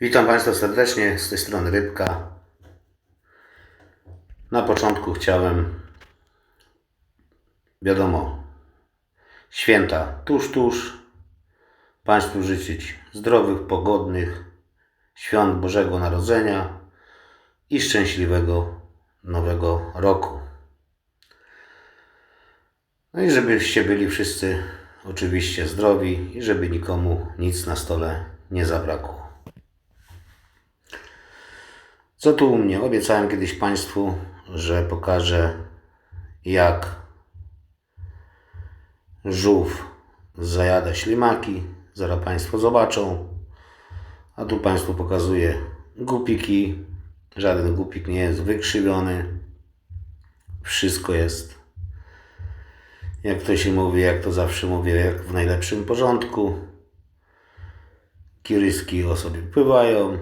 Witam Państwa serdecznie, z tej strony Rybka. Na początku chciałem, wiadomo, święta tuż, tuż, Państwu życzyć zdrowych, pogodnych świąt Bożego Narodzenia i szczęśliwego Nowego Roku. No i żebyście byli wszyscy oczywiście zdrowi i żeby nikomu nic na stole nie zabrakło. Co tu u mnie? Obiecałem kiedyś Państwu, że pokażę jak żółw zajada ślimaki. Zaraz Państwo zobaczą. A tu Państwu pokazuję gupiki. Żaden gupik nie jest wykrzywiony. Wszystko jest, jak to się mówi, jak to zawsze mówię, jak w najlepszym porządku. Kiryski o sobie pływają.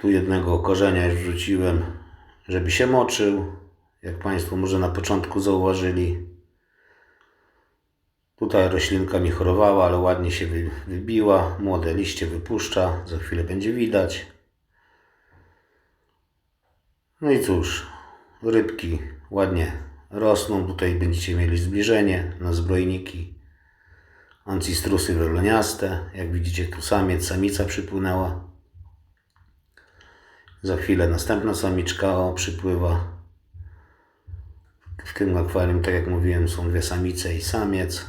Tu jednego korzenia już wrzuciłem, żeby się moczył. Jak Państwo może na początku zauważyli. Tutaj roślinka mi chorowała, ale ładnie się wy- wybiła. Młode liście wypuszcza. Za chwilę będzie widać. No i cóż, rybki ładnie rosną. Tutaj będziecie mieli zbliżenie na zbrojniki. Ancistrusy weloniaste. Jak widzicie, tu samiec, samica przypłynęła. Za chwilę następna samiczka o, przypływa. W tym akwarium, tak jak mówiłem, są dwie samice i samiec.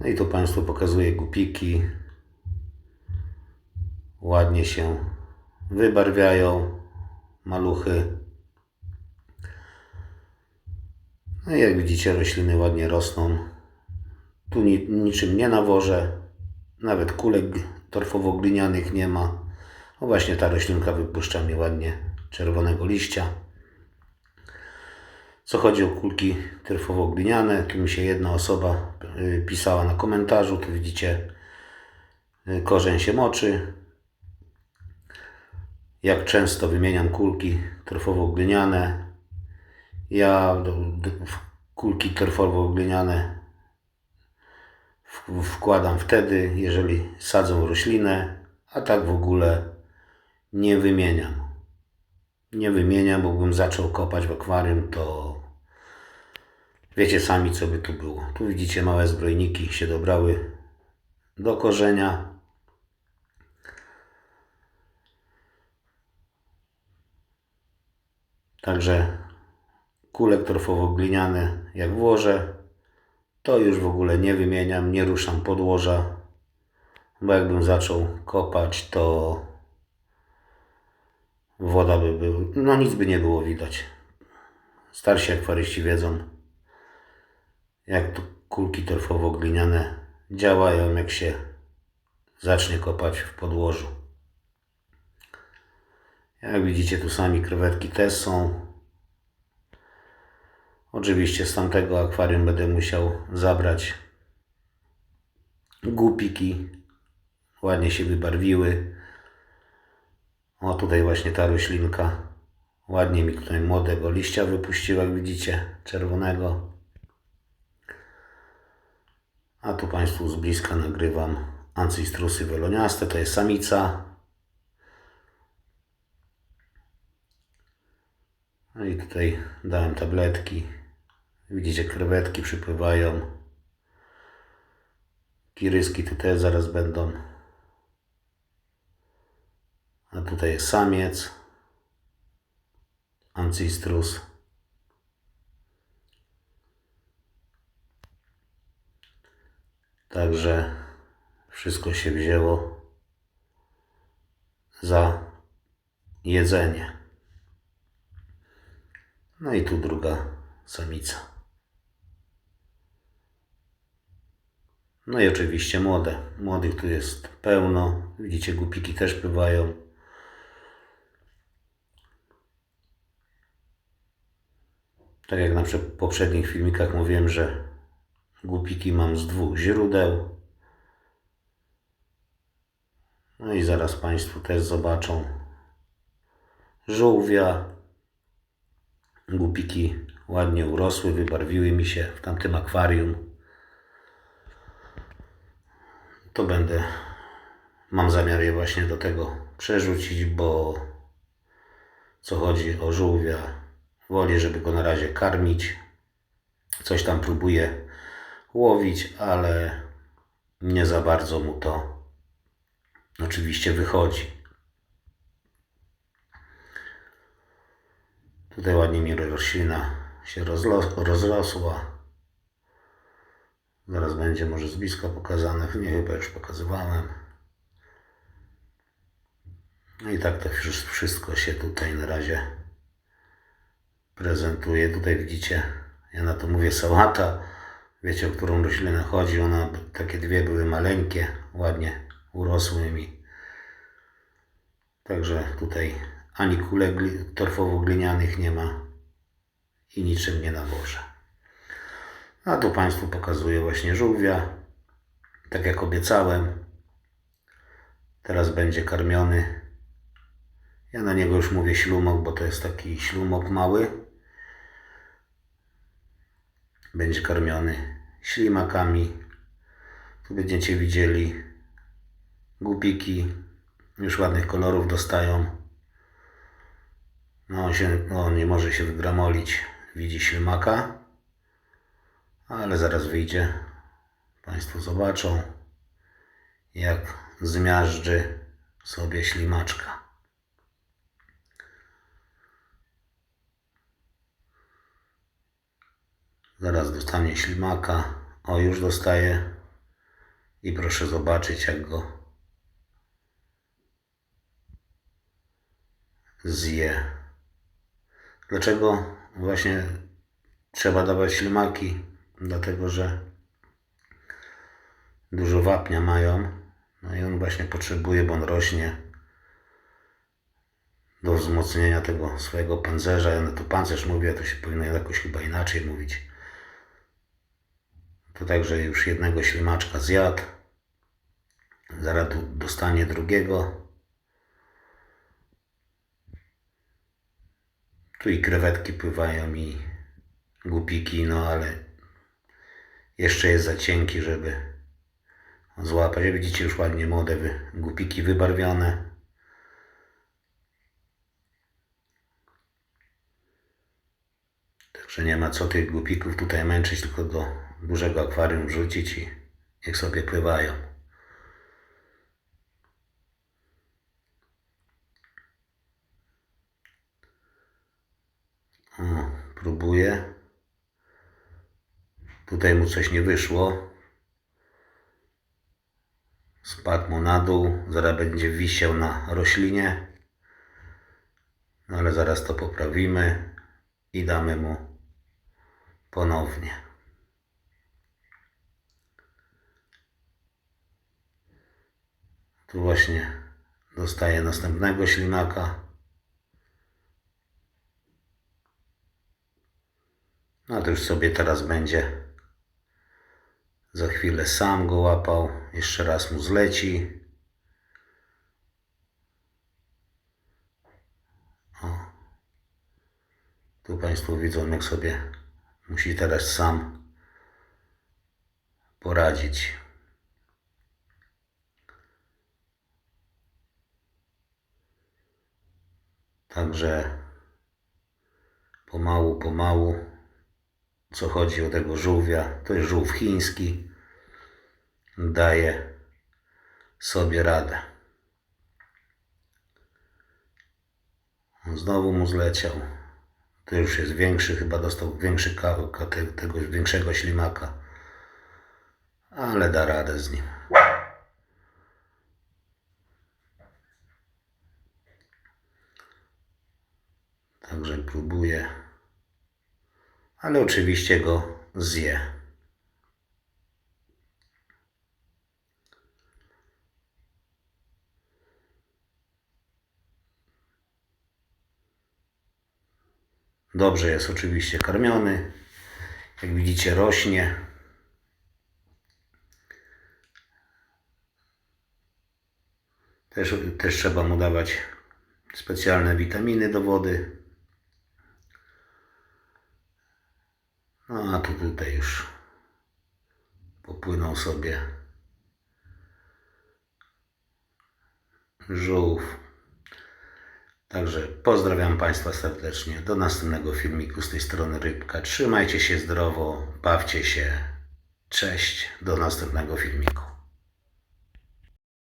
No i tu Państwu pokazuję gupiki. Ładnie się wybarwiają maluchy. No i jak widzicie, rośliny ładnie rosną. Tu ni- niczym nie nawożę. Nawet kulek torfowo-glinianych nie ma. No właśnie ta roślinka wypuszcza mi ładnie czerwonego liścia. Co chodzi o kulki torfowo-gliniane, tu mi się jedna osoba y, pisała na komentarzu, tu widzicie y, korzeń się moczy. Jak często wymieniam kulki torfowo-gliniane. Ja kulki torfowo-gliniane w- wkładam wtedy, jeżeli sadzą roślinę, a tak w ogóle nie wymieniam. Nie wymieniam, bo bym zaczął kopać w akwarium, to wiecie sami, co by tu było. Tu widzicie małe zbrojniki się dobrały do korzenia. Także kulek torfowo-gliniany jak włożę, to już w ogóle nie wymieniam, nie ruszam podłoża, bo jakbym zaczął kopać, to woda by była, no nic by nie było widać. Starsi akwaryści wiedzą, jak to kulki torfowo-gliniane działają, jak się zacznie kopać w podłożu. Jak widzicie, tu sami krewetki też są. Oczywiście z tamtego akwarium będę musiał zabrać głupiki. Ładnie się wybarwiły. O, tutaj właśnie ta roślinka. Ładnie mi tutaj młodego liścia wypuściła, jak widzicie, czerwonego. A tu Państwu z bliska nagrywam ancistrusy weloniaste. To jest samica. No i tutaj dałem tabletki. Widzicie, krewetki przypływają. Kiryski tutaj zaraz będą. A tutaj jest samiec. Ancistrus. Także wszystko się wzięło za jedzenie. No i tu druga samica. No i oczywiście młode. Młodych tu jest pełno. Widzicie, głupiki też pływają. Tak jak na prze- poprzednich filmikach mówiłem, że głupiki mam z dwóch źródeł. No i zaraz Państwo też zobaczą żółwia. Głupiki ładnie urosły, wybarwiły mi się w tamtym akwarium. to będę, mam zamiar je właśnie do tego przerzucić, bo co chodzi o żółwia, woli, żeby go na razie karmić. Coś tam próbuję łowić, ale nie za bardzo mu to oczywiście wychodzi. Tutaj ładnie mi roślina się rozrosła. Zaraz będzie może z bliska pokazane. Nie, chyba już pokazywałem. No i tak to wszy- wszystko się tutaj na razie prezentuje. Tutaj widzicie, ja na to mówię sałata. Wiecie, o którą roślinę chodzi. Ona, takie dwie były maleńkie, ładnie urosły mi. Także tutaj ani kulek gli- torfowo-glinianych nie ma i niczym nie nawożę. A tu Państwu pokazuję właśnie żółwia. Tak jak obiecałem. Teraz będzie karmiony. Ja na niego już mówię ślumok, bo to jest taki ślumok mały. Będzie karmiony ślimakami. Tu będziecie widzieli głupiki. Już ładnych kolorów dostają. No on, się, no, on nie może się wygramolić. Widzi ślimaka. Ale zaraz wyjdzie. Państwo zobaczą, jak zmiażdży sobie ślimaczka. Zaraz dostanie ślimaka. O, już dostaje. I proszę zobaczyć, jak go zje. Dlaczego właśnie trzeba dawać ślimaki? Dlatego, że dużo wapnia mają. No i on właśnie potrzebuje, bo on rośnie do wzmocnienia tego swojego pancerza. Ja na to pancerz mówię, to się powinno jakoś chyba inaczej mówić. To także już jednego ślimaczka zjadł. Zaraz dostanie drugiego. Tu i krewetki pływają i głupiki, no ale jeszcze jest za cienki, żeby złapać. Widzicie już ładnie młode głupiki wybarwione. Także nie ma co tych głupików tutaj męczyć, tylko do dużego akwarium wrzucić i niech sobie pływają. O, próbuję. Tutaj mu coś nie wyszło. Spadł mu na dół. Zaraz będzie wisiał na roślinie. No ale zaraz to poprawimy i damy mu ponownie. Tu właśnie dostaje następnego ślimaka. No to już sobie teraz będzie za chwilę sam go łapał. Jeszcze raz mu zleci. O. Tu Państwo widzą, jak sobie musi teraz sam poradzić. Także pomału, pomału co chodzi o tego żółwia, to jest żółw chiński, daje sobie radę. Znowu mu zleciał. To już jest większy, chyba dostał większy kawałek te- tego większego ślimaka. Ale da radę z nim. Także próbuję ale oczywiście go zje. Dobrze jest oczywiście karmiony. Jak widzicie, rośnie. Też, też trzeba mu dawać specjalne witaminy do wody. No a tu tutaj już popłynął sobie żółw. Także pozdrawiam Państwa serdecznie. Do następnego filmiku z tej strony Rybka. Trzymajcie się zdrowo, bawcie się. Cześć, do następnego filmiku.